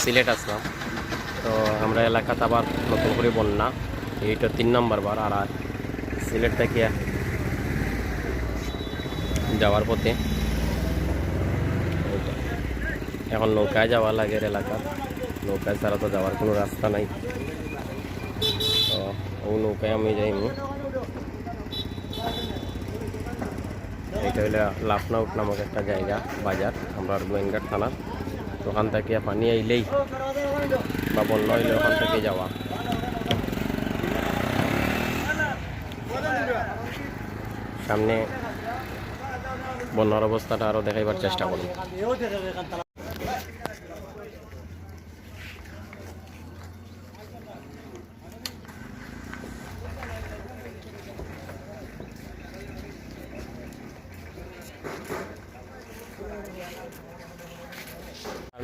সিলেট আসলাম। তো আমরা এলাকাতে আবার নতুন করে বন্যা। এইটা তিন নম্বর বার, আর সিলেট থেকে যাওয়ার পথে এখন নৌকায় যাওয়া লাগে এলাকা। নৌকায় ছাড়া তো যাওয়ার কোনো রাস্তা নাই। তো ও নৌকায় আমি যাইনি। এটা হলো লাফনাউট নামক একটা জায়গা, বাজার, আমরা গোয়েনঘাট থানার ওখান থেকে পানি আইলেই বা বন্য আইলে ওখান থেকে যাওয়া। সামনে বন্যার অবস্থাটা আরও দেখাইবার চেষ্টা করব।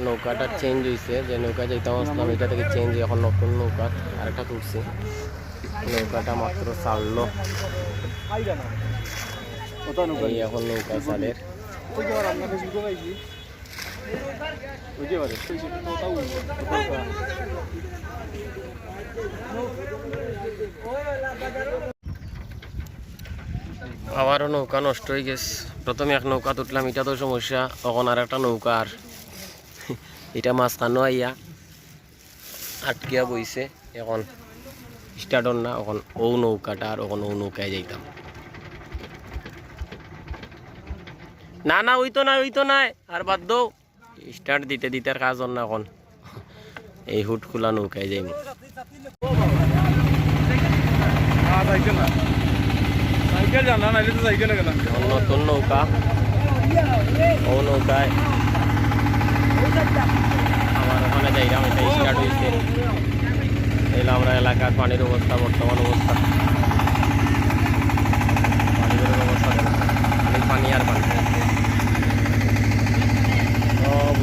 নৌকাটা চেঞ্জ হয়েছে যে নৌকা যেতাম আসলাম, এটা থেকে চেঞ্জ এখন নতুন নৌকা আরেকটা তুলছি। নৌকাটা মাত্র চাললো। এখন নৌকা চালের আবারও নৌকা নষ্ট হয়ে গেছে। প্রথমে এক নৌকা তুটলাম এটা তো সমস্যা। তখন আর একটা নৌকা আর এটা মাছ মাঝখানো আইয়া আটকিয়া বইছে এখন স্টার্টর না এখন ও নৌকাটা আর এখন ও নৌকায় যাইতাম। না না ওই তো না ওই তো নাই আর বাদ দৌ। স্টার্ট দিতে দিতে আর কাজ না এখন। এই হুট খোলা নৌকায় যাইম নতুন নৌকা। ও নৌকায়। আমার ওখানে যাইলাম এটা স্টার্ট হয়েছে। এলো আমরা এলাকার পানির অবস্থা, বর্তমান অবস্থা। পানির অবস্থা পানি আর পানি। সব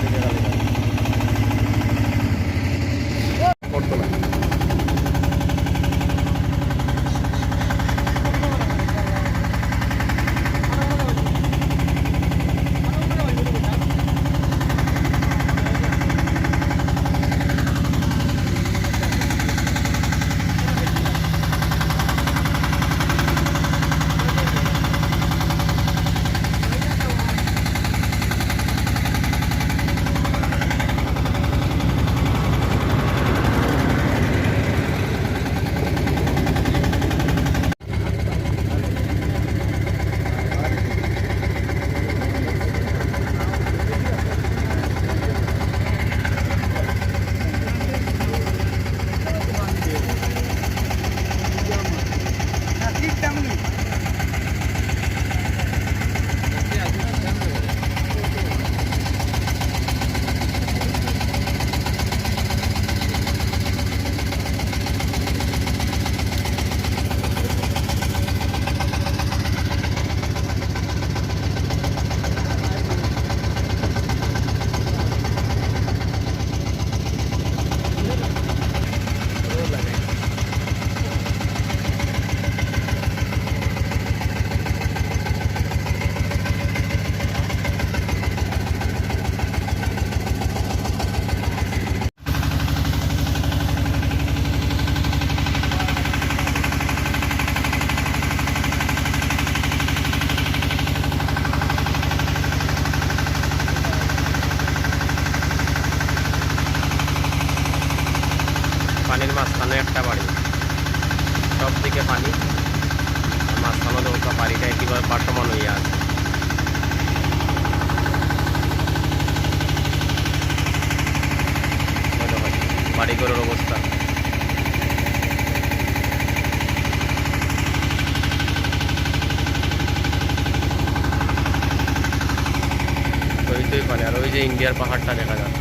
আর ওই যে ইন্ডিয়ার পাহাড়টা দেখা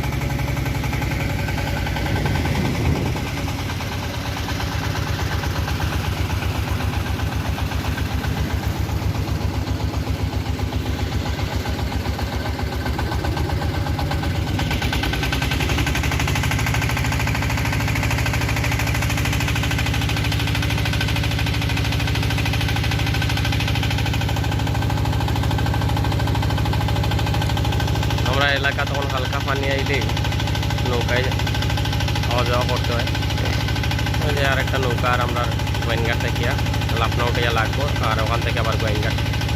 থেকে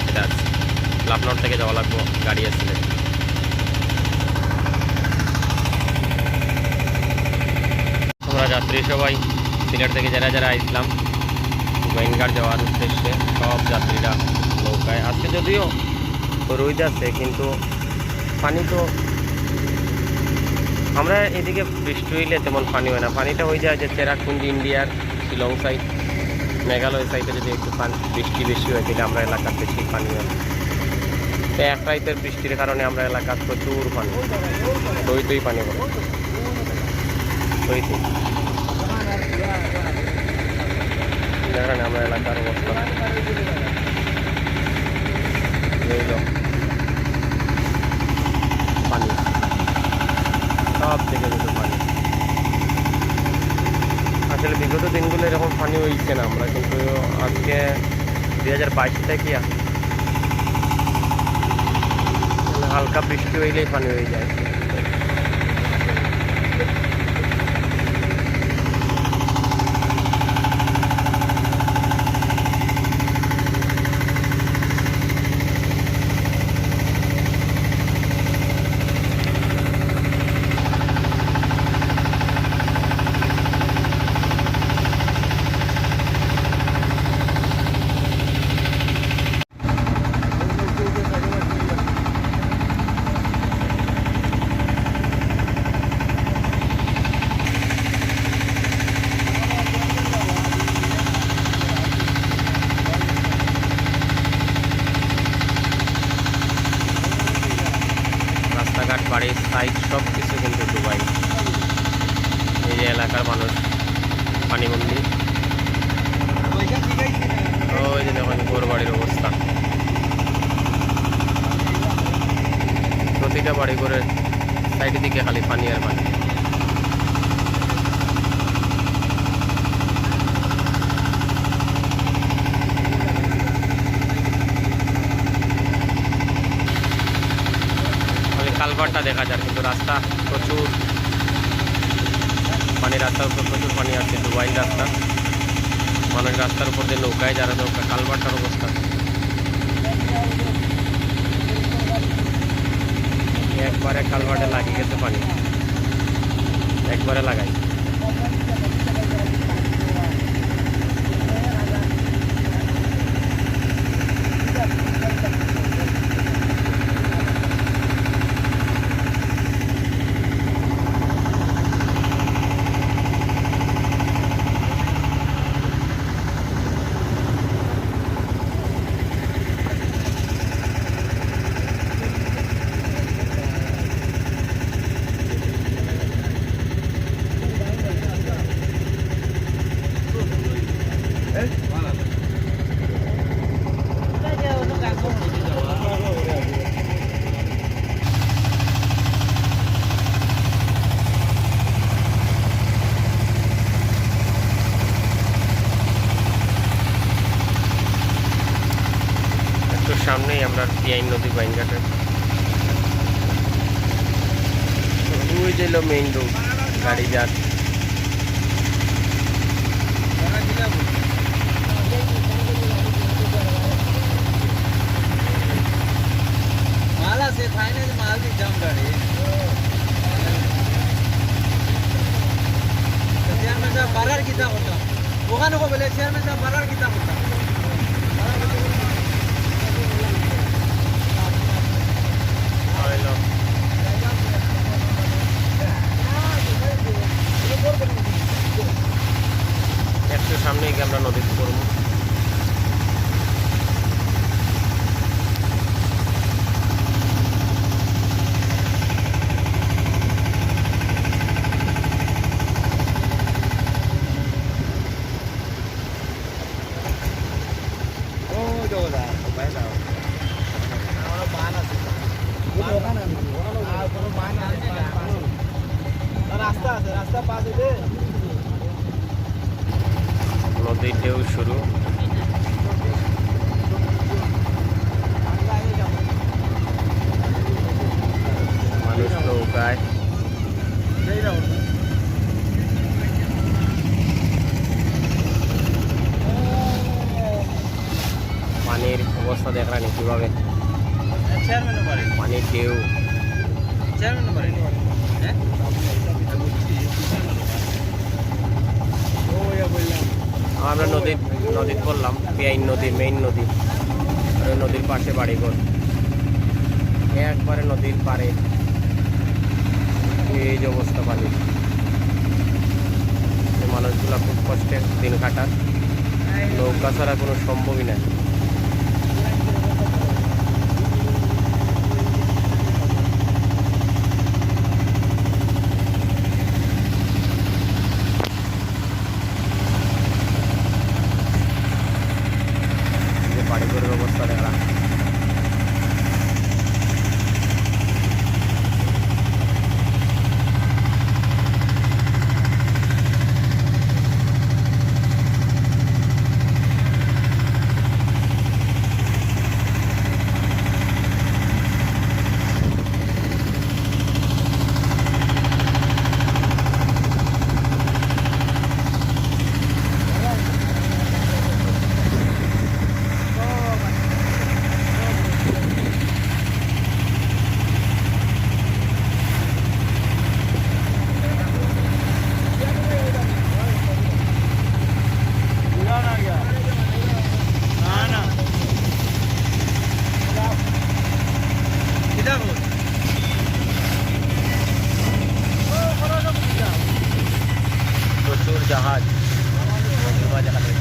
এটা লাপনাউট থেকে যাওয়া লাগবো, গাড়ি আসলে। আমরা যাত্রী সবাই, সিলেট থেকে যারা যারা আসলাম গোয়েনঘাট যাওয়ার উদ্দেশ্যে, সব যাত্রীরা নৌকায়। আজকে যদিও রোদ আছে, কিন্তু পানি তো আমরা এদিকে বৃষ্টি হইলে তেমন পানি হয় না। পানিটা হয়ে যায় যে চেরাকুঞ্জি ইন্ডিয়ার, শিলং সাইড মেঘালয় সাইডে যদি একটু পানি, বৃষ্টি বেশি হয় তাহলে আমরা এলাকার বেশি পানি হয় তো এক রাইতের বৃষ্টির কারণে আমরা এলাকার প্রচুর পানি দই দই পানি পড়ে দই দেখেন আমরা এলাকার অবস্থা। পানি। সব থেকে যেত পানি আসলে বিগত দিনগুলো এরকম ফানি হয়েছে না আমরা, কিন্তু আজকে দুই হাজার বাইশ থেকে হালকা বৃষ্টি হইলেই ফানি হয়ে যায় রাস্তাঘাট বাড়ির সাইড সব কিছু কিন্তু ডুবাই এই যে এলাকার মানুষ। পানিবন্দি ওই যে দেখুন, গোর বাড়ির অবস্থা। প্রতিটা বাড়ি করে সাইডের দিকে খালি পানি আর পানি। কালভারটা দেখা যায় কিন্তু রাস্তা প্রচুর। পানি রাস্তার উপর প্রচুর পানি আছে, ডুবাইল রাস্তা। মানুষ রাস্তার উপর দিয়ে নৌকায় যারা নৌকা, কালভারটার অবস্থা। একবারে কালভার্টে লাগিয়ে গেছে পানি। একবারে লাগাই একটু সামনেই আমরা টিআইন নদী বাইনঘাটে ওই যে মেইন রোড গাড়ি গাড়ি চেয়ারম্যান সাহেব বাড়ার কিতা হতো। ওখানে বলে চেয়ারম্যান সাহেব বাড়ার কিতা হতো। একটু সামনেই গিয়ে আমরা নদীতে পড়ব ও জোদা ভাই দাও আমরা বান আছে বান আছে আর কোনো বান আছে রাস্তা আছে রাস্তা পাশে দে নদীর ঢেউ শুরু মানুষ অবস্থা দেখলানি কীভাবে চেয়ারম্যানও পারে পানির ঢেউ চেয়ারম্যানও পারে হ্যাঁ আমরা নদীর নদীর বেআইন নদী মেইন নদী। ওই নদীর পাশে বাড়িঘর একবারে নদীর পাড়ে। এই যে অবস্থা পানি মানুষগুলা খুব কষ্টে দিন কাটার নৌকা ছাড়া কোনো সম্ভবই না যে বাড়িঘরের অবস্থা দেখা প্রচুর জাহাজ মাঝে খালি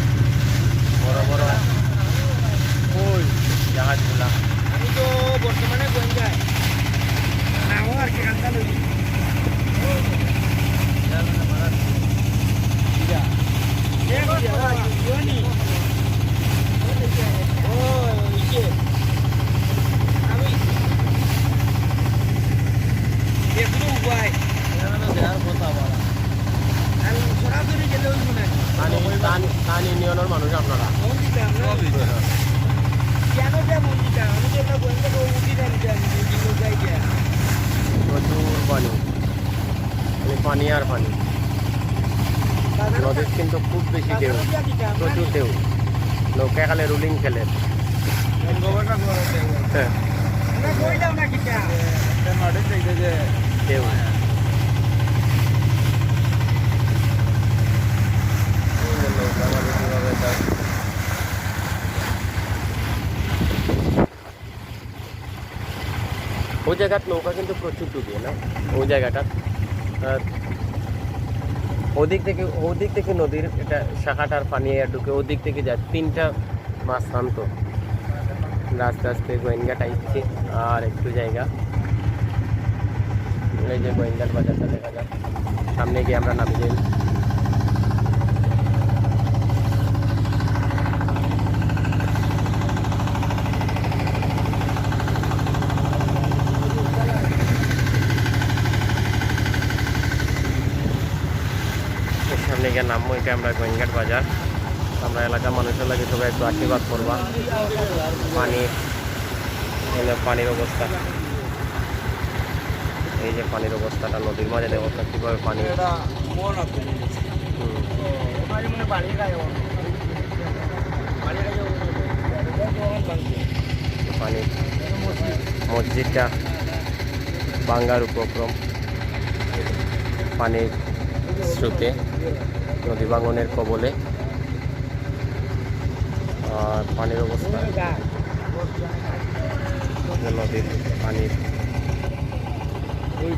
বড় বড়। ওই জাহাজগুলা। আমি তো বর্তমানে গঞ্জায় নাও আর কি কান্তা লই। সরাসরি কান ইউনিয়নের মানুষ আপনারা। প্রচুর পানি। মানে পানি আর পানি। নদীর কিন্তু খুব বেশি ঢেউ। প্রচুর ঢেউ। নৌকা খালে রুলিং খেলে। হ্যাঁ, ঢেউ এই যে নৌকা মানে কীভাবে যায়। ওই জায়গাত নৌকা কিন্তু প্রচুর ডুবিয়ে না ওই জায়গাটা আর ওদিক থেকে ওদিক থেকে নদীর এটা শাখাটার পানি আর ঢুকে ওদিক থেকে যায়, তিনটা মাছ শান্ত আস্তে আস্তে গোয়েঙ্গা টাইপছে আর একটু জায়গা। এই যে গোয়েঙ্গার বাজারটা দেখা যায় সামনে গিয়ে আমরা নামি এটা আমরা গোয়েঙ্গার বাজার। আমরা এলাকার মানুষের লাগে সবাই একটু আশীর্বাদ করবা। পানি পানির অবস্থা। এই যে পানির অবস্থাটা নদীর মাঝে কীভাবে কীভাবে পানি। পানি মসজিদটা বাঙ্গার উপক্রম। পানির স্রোতে। নদী ভাঙনের কবলে। আর পানির অবস্থা। নদীর পানির ওই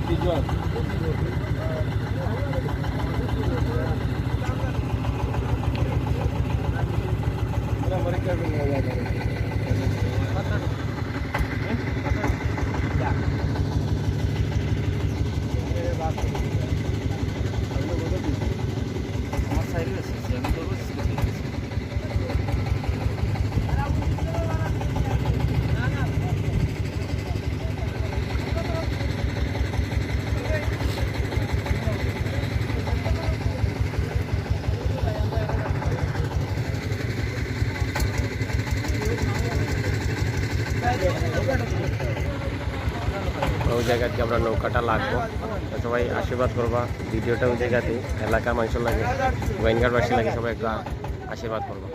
জায়গাতে আমরা নৌকাটা লাগবো। সবাই আশীর্বাদ করবা, ভিডিওটা ওই জায়গাতে এলাকার মানুষের লাগে গোয়েঙ্গারবাসী লাগে সবাই একটু আশীর্বাদ করবা।